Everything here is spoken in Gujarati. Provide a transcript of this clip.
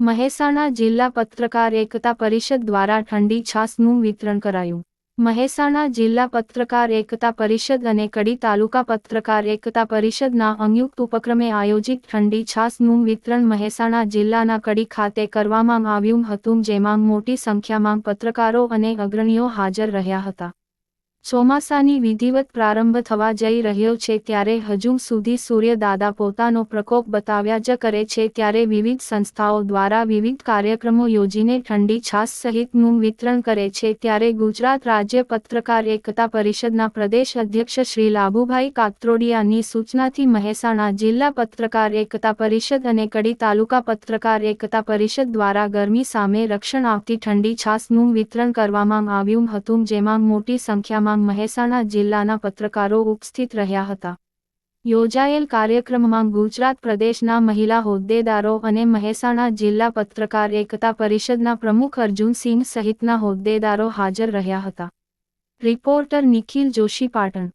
મહેસાણા જિલ્લા પત્રકાર એકતા પરિષદ દ્વારા ઠંડી છાસનું વિતરણ કરાયું. મહેસાણા જિલ્લા પત્રકાર એકતા પરિષદ અને કડી તાલુકા પત્રકાર એકતા પરિષદના સંયુક્ત ઉપક્રમે આયોજિત ઠંડી છાસનું વિતરણ મહેસાણા જિલ્લાના કડી ખાતે કરવામાં આવ્યું હતું, જેમાં મોટી સંખ્યામાં પત્રકારો અને અગ્રણીઓ હાજર રહ્યા હતા. ચોમાસાની વિધિવત પ્રારંભ થવા જઈ રહ્યો છે ત્યારે હજુ સુધી સૂર્યદાદા પોતાનો પ્રકોપ બતાવ્યા જ કરે છે ત્યારે વિવિધ સંસ્થાઓ દ્વારા વિવિધ કાર્યક્રમો યોજીને ઠંડી છાસ સહિતનું વિતરણ કરે છે ત્યારે ગુજરાત રાજ્ય પત્રકાર એકતા પરિષદના પ્રદેશ અધ્યક્ષ શ્રી લાભુભાઈ કાત્રોડિયાની સૂચનાથી મહેસાણા જિલ્લા પત્રકાર એકતા પરિષદ અને કડી તાલુકા પત્રકાર એકતા પરિષદ દ્વારા ગરમી સામે રક્ષણ આપતી ઠંડી છાસનું વિતરણ કરવામાં આવ્યું હતું જેમાં મોટી સંખ્યામાં મહેસાણા જિલ્લાના પત્રકારો ઉપસ્થિત રહ્યા હતા. યોજાયેલ કાર્યક્રમમાં ગુજરાત પ્રદેશના મહિલા હોદ્દેદારો અને મહેસાણા જિલ્લા પત્રકાર એકતા પરિષદના પ્રમુખ અર્જુનસિંહ સહિતના હોદ્દેદારો હાજર રહ્યા હતા. રિપોર્ટર નિખિલ જોશી પાટણ